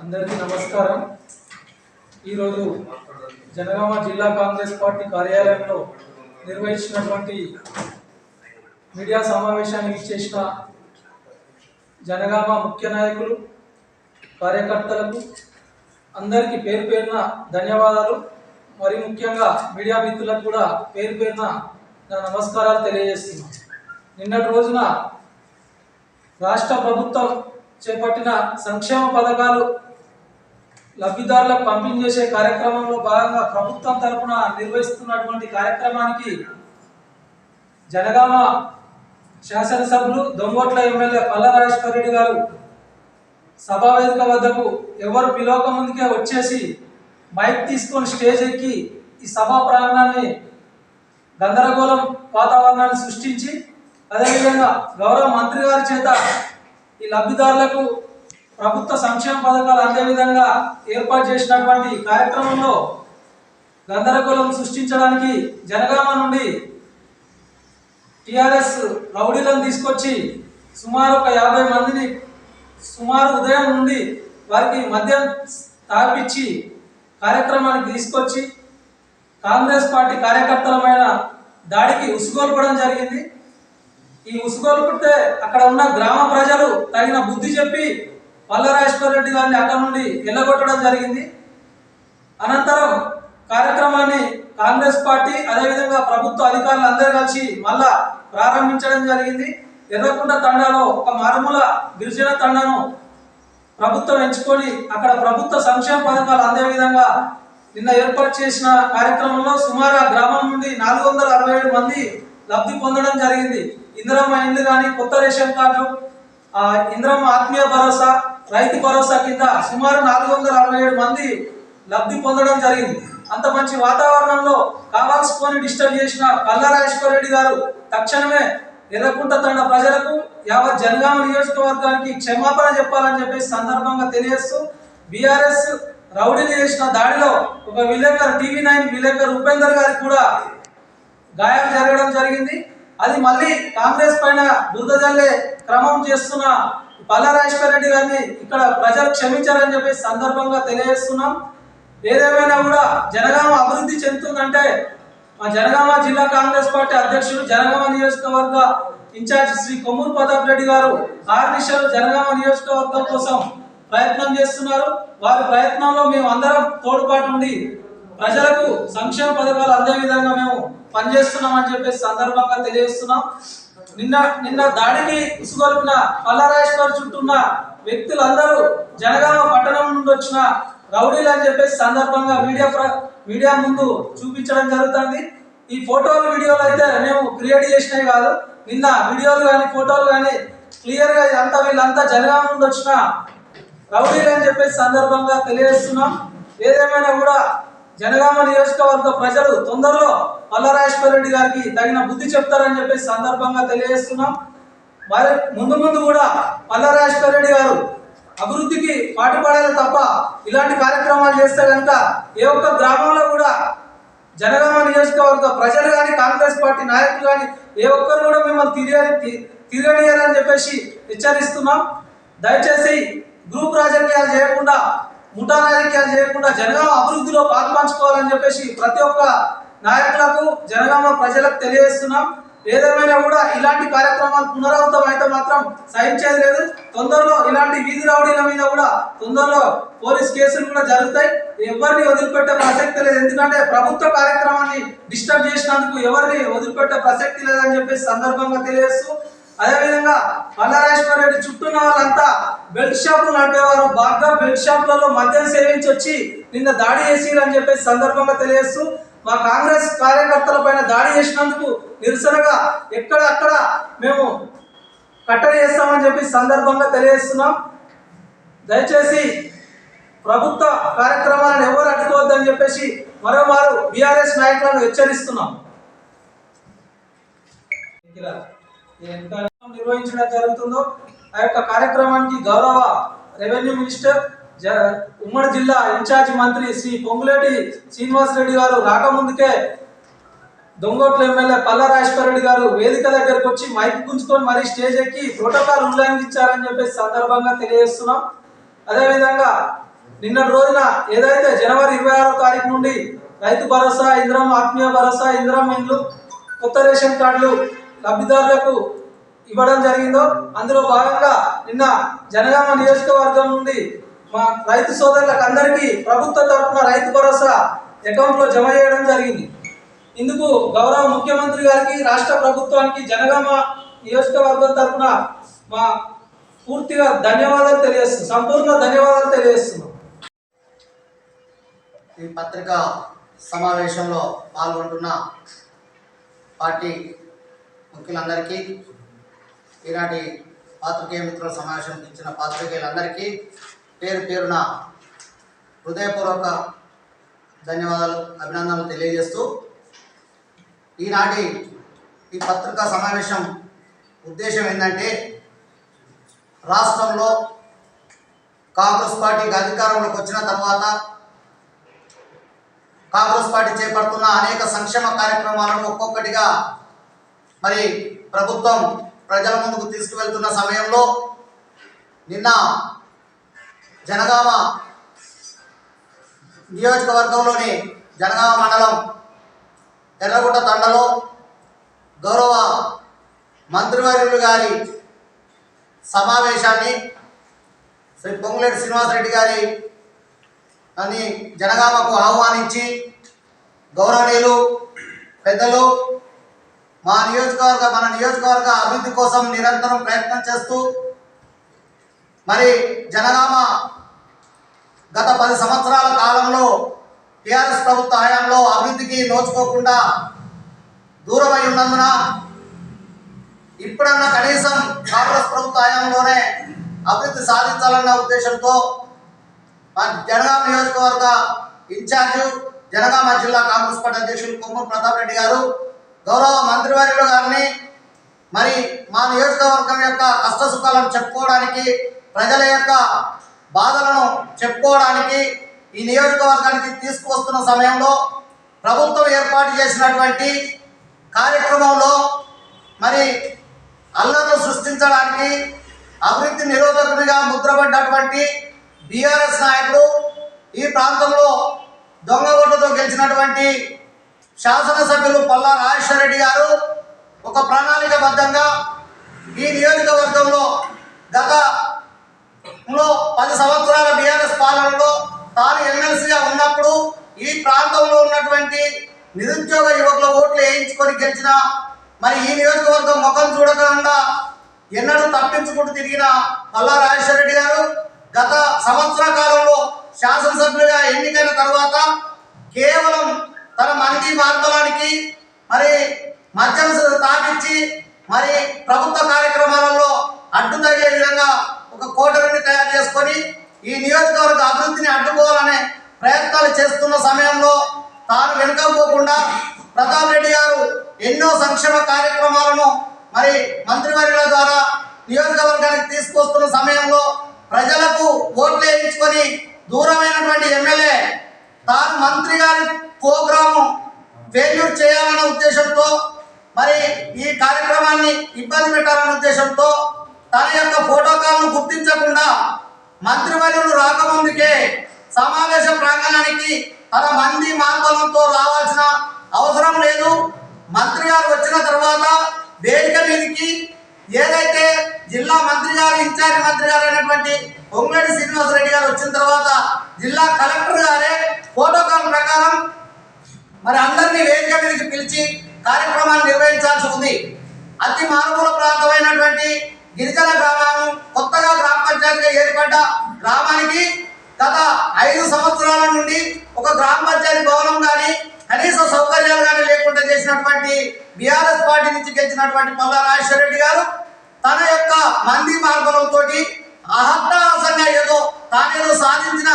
అందరికీ నమస్కారం. ఈరోజు జనగామ జిల్లా కాంగ్రెస్ పార్టీ కార్యాలయంలో నిర్వహించినటువంటి మీడియా సమావేశానికి చేసిన జనగామ ముఖ్య నాయకులు కార్యకర్తలకు అందరికీ పేరు పేరున ధన్యవాదాలు. మరి ముఖ్యంగా మీడియా మిత్రులకు కూడా పేరు పేరున నా నమస్కారాలు తెలియజేస్తున్నాను. నిన్నటి రోజున రాష్ట్ర ప్రభుత్వం చేపట్టిన సంక్షేమ పథకాలు లబ్ధిదారులకు పంపిణీ చేసే కార్యక్రమంలో భాగంగా ప్రభుత్వం తరపున నిర్వహిస్తున్నటువంటి కార్యక్రమానికి జనగామ శాసనసభ్యులు దొంగోట్ల ఎమ్మెల్యే పల్ల రాజేశ్వర రెడ్డి గారు సభా వేదిక వద్దకు ఎవరు పిలవక ముందుకే వచ్చేసి మైక్ తీసుకొని స్టేజ్ ఎక్కి ఈ సభా ప్రాంగణాన్ని గందరగోళం వాతావరణాన్ని సృష్టించి అదేవిధంగా గౌరవ మంత్రి గారి చేత ఈ లబ్ధిదారులకు ప్రభుత్వ సంక్షేమ పథకాలు అందే విధంగా ఏర్పాటు చేసినటువంటి కార్యక్రమంలో గందరగోళం సృష్టించడానికి జనగామ నుండి టిఆర్ఎస్ రౌడీలను తీసుకొచ్చి సుమారు ఒక యాభై మందిని సుమారు ఉదయం నుండి వారికి మద్యం తాపించి కార్యక్రమానికి తీసుకొచ్చి కాంగ్రెస్ పార్టీ కార్యకర్తలమైన దాడికి ఉసుగోల్పడం జరిగింది. ఈ ఉసుగొలుపుతే అక్కడ ఉన్న గ్రామ ప్రజలు తగిన బుద్ధి చెప్పి పల్లరాజేశ్వర రెడ్డి గారిని అక్కడ నుండి వెళ్ళగొట్టడం జరిగింది. అనంతరం కార్యక్రమాన్ని కాంగ్రెస్ పార్టీ అదేవిధంగా ప్రభుత్వ అధికారులు అందరూ కలిసి మళ్ళా ప్రారంభించడం జరిగింది. ఎర్రకుంట తండాలో ఒక మారుమూల గిరిజన తండాను ప్రభుత్వం ఎంచుకొని అక్కడ ప్రభుత్వ సంక్షేమ పథకాలు అందే విధంగా నిన్న ఏర్పాటు చేసిన కార్యక్రమంలో సుమారు ఆ గ్రామం నుండి నాలుగు వందల అరవై ఏడు మంది లబ్ధి పొందడం జరిగింది. ఇందిరమ్మ ఇండ్లు కానీ కొత్త రేషన్ కార్డులు ఆ ఇందిరమ్మ ఆత్మీయ భరోసా రైతు భరోసా కింద సుమారు నాలుగు వందల అరవై ఏడు మంది లబ్ధి పొందడం జరిగింది. అంత మంచి వాతావరణంలో కావాల్సుకొని డిస్టర్బ్ చేసిన కల్లారాజేశ్వర రెడ్డి గారు తక్షణమే ఎర్రకుంట తండ ప్రజలకు యావత్ జనగామ నియోజకవర్గానికి క్షమాపణ చెప్పాలని చెప్పేసి సందర్భంగా తెలియజేస్తూ బీఆర్ఎస్ రౌడీని చేసిన దాడిలో ఒక విలేకరు టీవీ నైన్ విలేకరు ఉపేందర్ గారికి కూడా గాయం జరగడం జరిగింది. అది మళ్ళీ కాంగ్రెస్ పైన బురద క్రమం చేస్తున్న పల్లారాజేశ్వర రెడ్డి గారిని ఇక్కడ ప్రజలు క్షమించారని చెప్పేసి సందర్భంగా తెలియజేస్తున్నాం. ఏదేమైనా కూడా జనగామ అభివృద్ధి చెందుతుందంటే మా జనగామ జిల్లా కాంగ్రెస్ పార్టీ అధ్యక్షుడు జనగామ నియోజకవర్గ ఇన్ఛార్జ్ శ్రీ కొమ్మూరు ప్రతాప్ రెడ్డి గారు ఆరు జనగామ నియోజకవర్గం కోసం ప్రయత్నం చేస్తున్నారు. వారి ప్రయత్నంలో మేము అందరం తోడ్పాటు ఉండి ప్రజలకు సంక్షేమ పథకాలు అందే విధంగా మేము పనిచేస్తున్నాం అని చెప్పేసి సందర్భంగా తెలియజేస్తున్నాం. నిన్న నిన్న దాడిని ఉసుగొల్పిన పల్లరాజేశ్వర్ చుట్టూ ఉన్న వ్యక్తులందరూ జనగామ పట్టణం నుండి వచ్చిన రౌడీలు అని చెప్పేసి సందర్భంగా మీడియా మీడియా ముందు చూపించడం జరుగుతుంది. ఈ ఫోటోలు వీడియోలు అయితే మేము క్రియేట్ చేసినవి కాదు. నిన్న వీడియోలు కానీ ఫోటోలు కానీ క్లియర్గా అంతా వీళ్ళంతా జనగామ నుండి వచ్చిన రౌడీలు అని చెప్పేసి సందర్భంగా తెలియజేస్తున్నాం. ఏదేమైనా కూడా జనగామ నియోజకవర్గ ప్రజలు తొందరలో పల్లరాజేశ్వర రెడ్డి గారికి తగిన బుద్ధి చెప్తారని చెప్పేసి సందర్భంగా తెలియజేస్తున్నాం. మరి ముందు ముందు కూడా పల్లరాజేశ్వర రెడ్డి గారు అభివృద్ధికి పాటుపడాలి తప్ప ఇలాంటి కార్యక్రమాలు చేస్తే కనుక ఏ ఒక్క గ్రామంలో కూడా జనగామ నియోజకవర్గ ప్రజలు కానీ కాంగ్రెస్ పార్టీ నాయకులు కానీ ఏ ఒక్కరు కూడా మిమ్మల్ని తిరగని తిరగనియారని చెప్పేసి హెచ్చరిస్తున్నాం. దయచేసి గ్రూప్ రాజకీయాలు చేయకుండా ముఠా రాజకీయాలు చేయకుండా జనగామ అభివృద్ధిలో పాల్పంచుకోవాలని చెప్పేసి ప్రతి ఒక్క నాయకులకు జనగామ ప్రజలకు తెలియజేస్తున్నాం. ఏదేమైనా కూడా ఇలాంటి కార్యక్రమాలు పునరావృతం అయితే మాత్రం సహించేది లేదు. తొందరలో ఇలాంటి వీధి రౌడీల మీద కూడా తొందరలో పోలీస్ కేసులు కూడా జరుగుతాయి. ఎవరిని వదిలిపెట్టే ప్రసక్తి లేదు. ఎందుకంటే ప్రభుత్వ కార్యక్రమాన్ని డిస్టర్బ్ చేసినందుకు ఎవరిని వదిలిపెట్టే ప్రసక్తి లేదని చెప్పేసి సందర్భంగా తెలియజేస్తూ అదేవిధంగా పల్లారేశ్వర రెడ్డి చుట్టూ ఉన్న వాళ్ళంతా బెల్ట్ షాపులు నడిపేవారు. బాగా బెల్ట్ షాపులలో మద్యం సేవించి వచ్చి నిన్న దాడి చేసిరని అని చెప్పేసి సందర్భంగా తెలియజేస్తూ మా కాంగ్రెస్ కార్యకర్తల పైన దాడి చేసినందుకు నిరసనగా ఎక్కడ అక్కడ మేము కట్టడి చేస్తామని చెప్పి సందర్భంగా తెలియజేస్తున్నాం. దయచేసి ప్రభుత్వ కార్యక్రమాలను ఎవరు అడ్డుకోవద్దని చెప్పేసి మరోమారు బీఆర్ఎస్ నాయకులను హెచ్చరిస్తున్నాం. నిర్వహించడం జరుగుతుందో ఆ యొక్క కార్యక్రమానికి గౌరవ రెవెన్యూ మినిస్టర్ జ ఉమ్మడి జిల్లా ఇన్ఛార్జి మంత్రి శ్రీ పొంగులేటి శ్రీనివాస్ రెడ్డి గారు రాకముందుకే దొంగోట్ల ఎమ్మెల్యే పల్ల రెడ్డి గారు వేదిక దగ్గరకు వచ్చి మైక్ గుంజుకొని మరీ స్టేజ్ ఎక్కి ప్రోటోకాల్ ఉల్లంఘించారని చెప్పేసి సందర్భంగా తెలియజేస్తున్నాం. అదేవిధంగా నిన్నటి రోజున ఏదైతే జనవరి ఇరవై ఆరో తారీఖు నుండి రైతు భరోసా ఇంద్రం ఆత్మీయ భరోసా ఇంద్రం ఇండ్లు కొత్త రేషన్ కార్డులు లబ్ధిదారులకు ఇవ్వడం జరిగిందో అందులో భాగంగా నిన్న జనగామ నియోజకవర్గం నుండి మా రైతు సోదరులకు అందరికీ ప్రభుత్వ తరఫున రైతు భరోసా అకౌంట్లో జమ చేయడం జరిగింది. ఇందుకు గౌరవ ముఖ్యమంత్రి గారికి రాష్ట్ర ప్రభుత్వానికి జనగామ నియోజకవర్గం తరఫున మా పూర్తిగా ధన్యవాదాలు తెలియజేస్తున్నాం సంపూర్ణ ధన్యవాదాలు తెలియజేస్తున్నాం. ఈ పత్రికా సమావేశంలో పాల్గొంటున్న పార్టీ ముఖ్యులందరికీ ఈనాటి పాత్రికేయ మిత్రుల సమావేశం ఇచ్చిన పాత్రికేయులందరికీ పేరు పేరున హృదయపూర్వక ధన్యవాదాలు అభినందనలు తెలియజేస్తూ ఈనాటి ఈ పత్రికా సమావేశం ఉద్దేశం ఏంటంటే రాష్ట్రంలో కాంగ్రెస్ పార్టీకి అధికారంలోకి వచ్చిన తర్వాత కాంగ్రెస్ పార్టీ చేపడుతున్న అనేక సంక్షేమ కార్యక్రమాలను ఒక్కొక్కటిగా మరి ప్రభుత్వం ప్రజల ముందుకు తీసుకువెళ్తున్న సమయంలో నిన్న జనగామ నియోజకవర్గంలోని జనగామ మండలం ఎర్రగుట్ట తండలో గౌరవ మంత్రివర్యులు గారి సమావేశాన్ని శ్రీ పొంగులేటి శ్రీనివాసరెడ్డి గారి అని జనగామకు ఆహ్వానించి గౌరవనీయులు పెద్దలు మా నియోజకవర్గ మన నియోజకవర్గ అభివృద్ధి కోసం నిరంతరం ప్రయత్నం చేస్తూ మరి జనగామ గత పది సంవత్సరాల కాలంలో టీఆర్ఎస్ ప్రభుత్వ హయాంలో అభివృద్ధికి నోచుకోకుండా దూరమై ఉన్నందున ఇప్పుడన్నా కనీసం కాంగ్రెస్ ప్రభుత్వ హయాంలోనే అభివృద్ధి సాధించాలన్న ఉద్దేశంతో మా జనగామ నియోజకవర్గ ఇన్ఛార్జి జనగామ జిల్లా కాంగ్రెస్ పార్టీ అధ్యక్షులు కొమ్మూరు ప్రతాప్ రెడ్డి గారు గౌరవ మంత్రివర్యులు గారిని మరి మా నియోజకవర్గం యొక్క కష్ట సుఖాలను చెప్పుకోవడానికి ప్రజల యొక్క బాధలను చెప్పుకోవడానికి ఈ నియోజకవర్గానికి తీసుకువస్తున్న సమయంలో ప్రభుత్వం ఏర్పాటు చేసినటువంటి కార్యక్రమంలో మరి అల్లర్లు సృష్టించడానికి అభివృద్ధి నిరోధకునిగా ముద్రపడ్డటువంటి బీఆర్ఎస్ నాయకుడు ఈ ప్రాంతంలో దొంగ ఓటుతో గెలిచినటువంటి శాసనసభ్యులు పల్లా ఒక ప్రణాళికబద్ధంగా ఈ నియోజకవర్గంలో గతంలో పది సంవత్సరాల బీఆర్ఎస్ పాలనలో తాను ఎమ్మెల్సీగా ఉన్నప్పుడు ఈ ప్రాంతంలో ఉన్నటువంటి నిరుద్యోగ యువకుల ఓట్లు వేయించుకొని గెలిచిన మరి ఈ నియోజకవర్గం ముఖం చూడకుండా ఎన్నడూ తప్పించుకుంటూ తిరిగిన పల్లా రాజేశ్వర రెడ్డి గారు గత సంవత్సర కాలంలో శాసనసభ్యులుగా ఎన్నికైన తర్వాత కేవలం తన మంది మార్బలానికి మరి మద్యం తాగిచ్చి మరి ప్రభుత్వ కార్యక్రమాలలో అడ్డు విధంగా ఒక కోటరిని తయారు చేసుకొని ఈ నియోజకవర్గ అభివృద్ధిని అడ్డుకోవాలనే ప్రయత్నాలు చేస్తున్న సమయంలో తాను వెనుకపోకుండా ప్రతాప్ రెడ్డి గారు ఎన్నో సంక్షేమ కార్యక్రమాలను మరి మంత్రివర్యుల ద్వారా నియోజకవర్గానికి తీసుకొస్తున్న సమయంలో ప్రజలకు ఓట్లు వేయించుకొని దూరమైనటువంటి ఎమ్మెల్యే తాను మంత్రి గారి ప్రోగ్రాము ఫెయిల్యూర్ చేయాలనే ఉద్దేశంతో మరి ఈ కార్యక్రమాన్ని ఇబ్బంది పెట్టాలనే ఉద్దేశంతో తన యొక్క ఫోటోకాలను గుర్తించకుండా మంత్రివర్యులు రాకముందుకే సమావేశ ప్రాంగణానికి తన మంది మార్గంతో రావాల్సిన అవసరం లేదు. మంత్రి గారు వచ్చిన తర్వాత వేదిక మీదకి ఏదైతే జిల్లా మంత్రి గారు ఇన్ఛార్జ్ మంత్రి గారు అయినటువంటి పొంగులేటి శ్రీనివాసరెడ్డి గారు వచ్చిన తర్వాత జిల్లా కలెక్టర్ గారే ప్రోటోకాల్ ప్రకారం మరి అందరినీ వేదిక మీదకి పిలిచి కార్యక్రమాన్ని నిర్వహించాల్సి ఉంది. అతి మారుమూల ప్రాంతమైనటువంటి గిరిజన గ్రామం కొత్తగా గ్రామ పంచాయతీగా ఏర్పడ్డ గ్రామానికి గత ఐదు సంవత్సరాల నుండి ఒక గ్రామ పంచాయతీ భవనం కానీ కనీస సౌకర్యాలు కానీ లేకుండా చేసినటువంటి బీఆర్ఎస్ పార్టీ నుంచి గెలిచినటువంటి పల్లా రాజేశ్వర రెడ్డి గారు తన యొక్క మంది మార్గంతో అహత్యాసంగా ఏదో తానేదో సాధించిన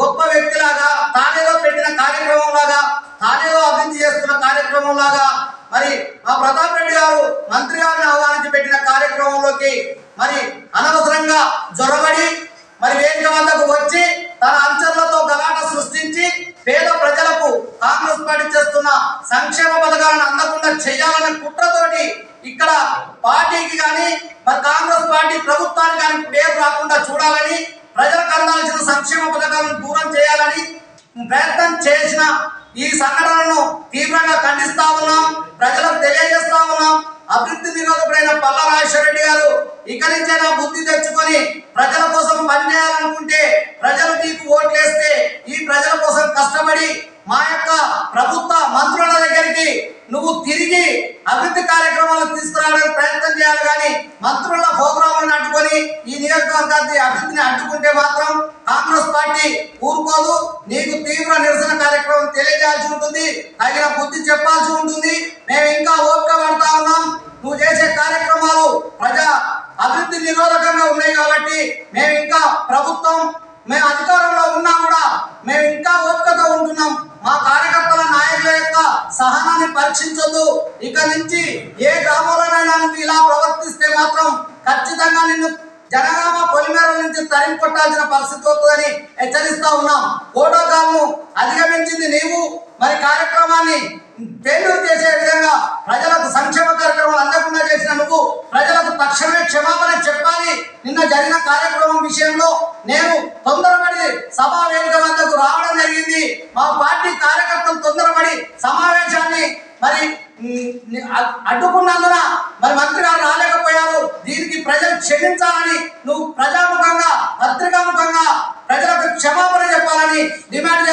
గొప్ప వ్యక్తిలాగా తానే పెట్టిన కార్యక్రమం లాగా తానేదో అభివృద్ధి చేస్తున్న కార్యక్రమం లాగా మరి మా ప్రతాప్ రెడ్డి గారు మంత్రి గారిని ఆహ్వానించి పెట్టిన వేదికలోకి మరి అనవసరంగా జొరబడి మరి వేదిక వద్దకు వచ్చి తన అంచనలతో గలాట సృష్టించి పేద ప్రజలకు కాంగ్రెస్ పార్టీ చేస్తున్న సంక్షేమ పథకాలను అందకుండా చేయాలనే కుట్రతోటి ఇక్కడ పార్టీకి కానీ మరి కాంగ్రెస్ పార్టీ ప్రభుత్వానికి కానీ పేరు రాకుండా చూడాలని ప్రజలకు అందాల్సిన సంక్షేమ పథకాలను దూరం చేయాలని ప్రయత్నం చేసిన ఈ సంఘటనను తీవ్రంగా ఖండిస్తా ఉన్నాం ప్రజలకు తెలియజేస్తా ఉన్నాం. అభివృద్ధి నిరోధకుడైన పల్ల రాజేశ్వర రెడ్డి గారు ఇక నుంచైనా బుద్ధి తెచ్చుకొని ప్రజల కోసం పనిచేయాలనుకుంటే ప్రజలు మీకు ఓట్లేస్తే ఈ ప్రజల కోసం కష్టపడి మా యొక్క ప్రభుత్వ మంత్రుల దగ్గరికి నువ్వు తిరిగి అభివృద్ధి కార్యక్రమాలు తీసుకురావడానికి ప్రయత్నం చేయాలి కానీ మంత్రుల ప్రోగ్రాములను అడ్డుకొని ఈ నియోజకవర్గాన్ని అభివృద్ధిని అడ్డుకుంటే మాత్రం కాంగ్రెస్ పార్టీ ఊరుకోదు. నీకు తీవ్ర నిరసన కార్యక్రమం తెలియజేయాల్సి ఉంటుంది. తగిన బుద్ధి చెప్పాల్సి ఉంటుంది. మేము ఇంకా ఓపిక పడతా ఉన్నాం నువ్వు చేసే కార్యక్రమాలు ప్రజా అభివృద్ధి నిరోధకంగా ఉన్నాయి కాబట్టి మేము ఇంకా ప్రభుత్వం మేము అధికారంలో ఉన్నా కూడా మేము ఇంకా ఓపికతో ఉంటున్నాం. మా కార్యకర్తల నాయకుల యొక్క సహనాన్ని పరీక్షించొద్దు. ఇక నుంచి ఏ గ్రామంలోనైనా నువ్వు ఇలా ప్రవర్తిస్తే మాత్రం ఖచ్చితంగా నిన్ను జనగా నుంచి కొట్టాల్సిన పరిస్థితి వస్తుందని హెచ్చరిస్తా ఉన్నాం. ఫోటోకాల్ను అధిగమించింది నీవు. మరి కార్యక్రమాన్ని ఫెయిల్యూర్ చేసే విధంగా ప్రజలకు సంక్షేమ కార్యక్రమాలు అందకుండా చేసిన నువ్వు ప్రజలకు తక్షణమే క్షమాపణ చెప్పాలి. నిన్న జరిగిన కార్యక్రమం విషయంలో నేను తొందరపడి సభా వేదిక వద్దకు రావడం జరిగింది. మా పార్టీ కార్యకర్తలు తొందరపడి సమావేశాన్ని మరి అడ్డుకున్నందున మరి మంత్రి గారు రాలేకపోయారు. దీనికి ప్రజలు క్షమించాలని నువ్వు ప్రజాముఖంగా పత్రికాముఖంగా ప్రజలకు క్షమాపణ చెప్పాలని డిమాండ్